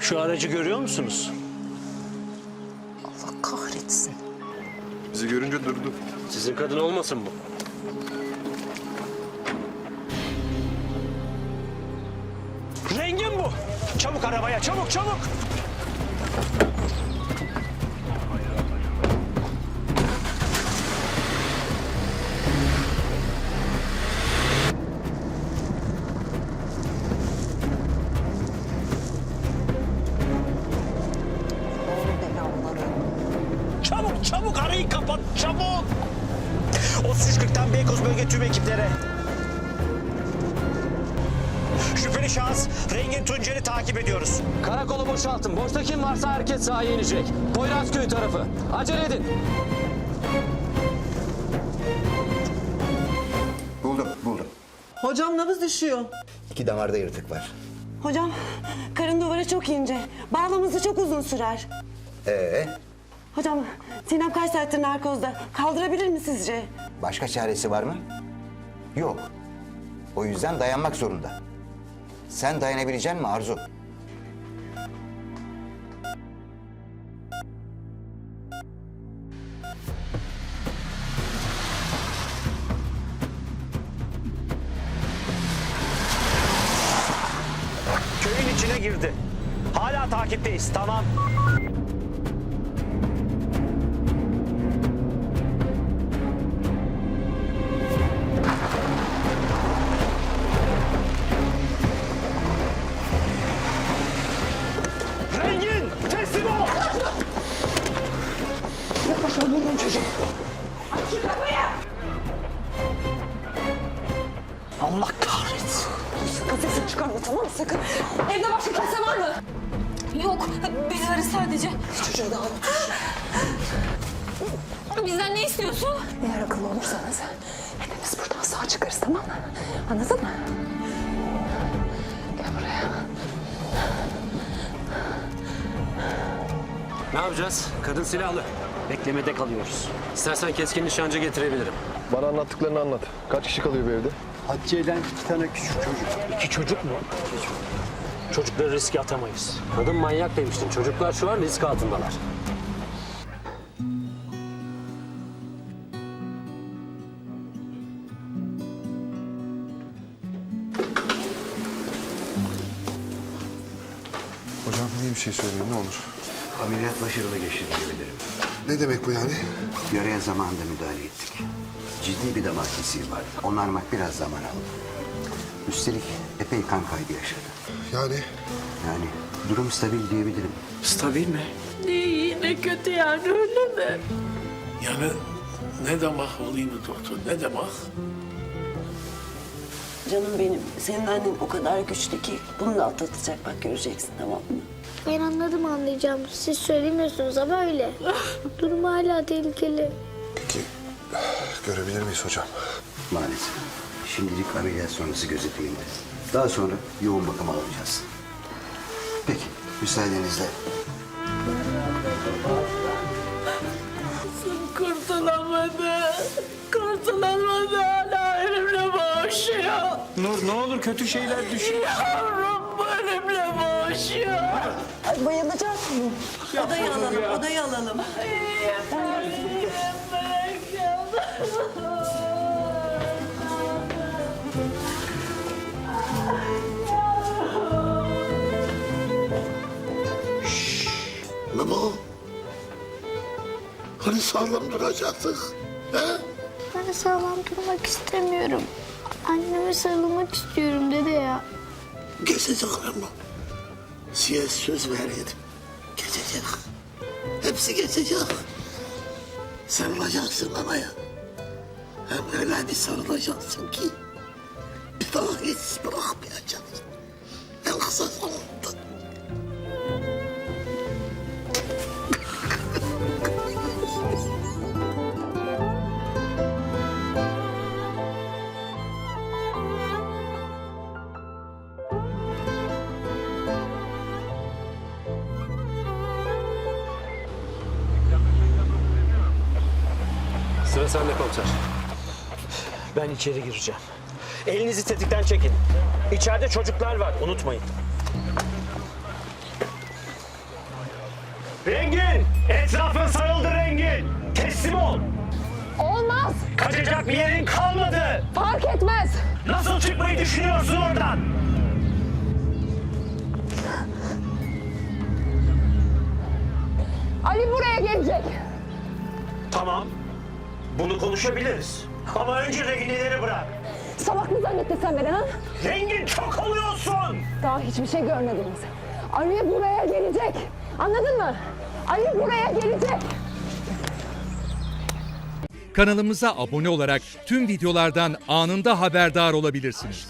Şu aracı görüyor musunuz? Allah kahretsin. Bizi görünce durdu. Sizin kadın olmasın bu? Rengin bu. Çabuk arabaya, çabuk çabuk. 3340'tan Beykoz bölge tüm ekiplere. Şüpheli şahıs Rengin Tuncer'i takip ediyoruz. Karakolu boşaltın. Boşta kim varsa herkes sahaya inecek. Poyrazköy tarafı. Acele edin. Buldum, buldum. Hocam nabız düşüyor. İki damarda yırtık var. Hocam karın duvarı çok ince. Bağlaması çok uzun sürer. Ee, Hocam Sinem kaç saattir narkozda. Kaldırabilir mi sizce? Başka çaresi var mı? Yok. O yüzden dayanmak zorunda. Sen dayanabilecek mi Arzu? Köyün içine girdi. Hala takipteyiz tamam. Allah kahretsin. Sakın sesini çıkarma tamam mı sakın. Evde başka kimse var mı? Yok, bizleri sadece. Çocuğu da alın. Bizden ne istiyorsun? Eğer akıllı olursanız hepimiz buradan sağ çıkarız tamam mı? Anladın mı? Gel buraya. Ne yapacağız? Kadın silahlı. Beklemede kalıyoruz. İstersen keskin nişancı getirebilirim. Bana anlattıklarını anlat. Kaç kişi kalıyor bu evde? Hatice'den iki tane küçük çocuk. İki çocuk mu? Çocukları riske atamayız. Kadın manyak demiştin. Çocuklar şu an risk altındalar. Hocam iyi bir şey söyleyin ne olur. Ameliyat başarılı geçti diyebilirim. Ne demek bu yani? Yaraya zamanında müdahale ettik. Ciddi bir damar kesiği vardı. Onarmak biraz zaman aldı. Üstelik epey kan kaybı yaşadı. Yani Yani durum stabil diyebilirim. Stabil mi? İyi, ne kötü yani öyle mi? Yani ne demek olayım doktor ne demek? Canım benim. Senin annen o kadar güçlü ki bunu da atlatacak bak göreceksin tamam mı? Ben anladım anlayacağım. Siz söylemiyorsunuz ama öyle. Durum hala tehlikeli. peki görebilir miyiz hocam? Maalesef. Şimdilik ameliyat sonrası gözetiminde. Daha sonra yoğun bakım alacağız. Peki, müsaadenizle. Nur ne olur kötü şeyler düşün. Yavrum ölümle boğuşuyor. Ay, bayılacak mı? Odayı alalım, odayı alalım. Memo. Hani sağlam duracaktık. He? Ben sağlam durmak istemiyorum. Anneme sarılmak istiyorum dede ya. Geçecek Memo. Size söz veriyordum. Geçecek. Hepsi geçecek. Sarılacaksın anaya. Hem öyle bir sarılacaksın ki bir daha hiç bırakmayacaksın. En kısa zamanda. Sıra sende komiser. Ben içeri gireceğim. Elinizi tetikten çekin. İçeride çocuklar var, unutmayın. Rengin! Etrafın sarıldı Rengin! Teslim ol! Olmaz. Kaçacak bir yerin kalmadı! Fark etmez. Nasıl çıkmayı düşünüyorsun oradan? Ali buraya gelecek. Tamam. Bunu konuşabiliriz. Ama önce rehineleri bırak. Salak mı zannettin sen beni ha? Rengin çok oluyorsun! Daha hiçbir şey görmediniz. Ali buraya gelecek. Anladın mı? Ali buraya gelecek. Kanalımıza abone olarak tüm videolardan anında haberdar olabilirsiniz.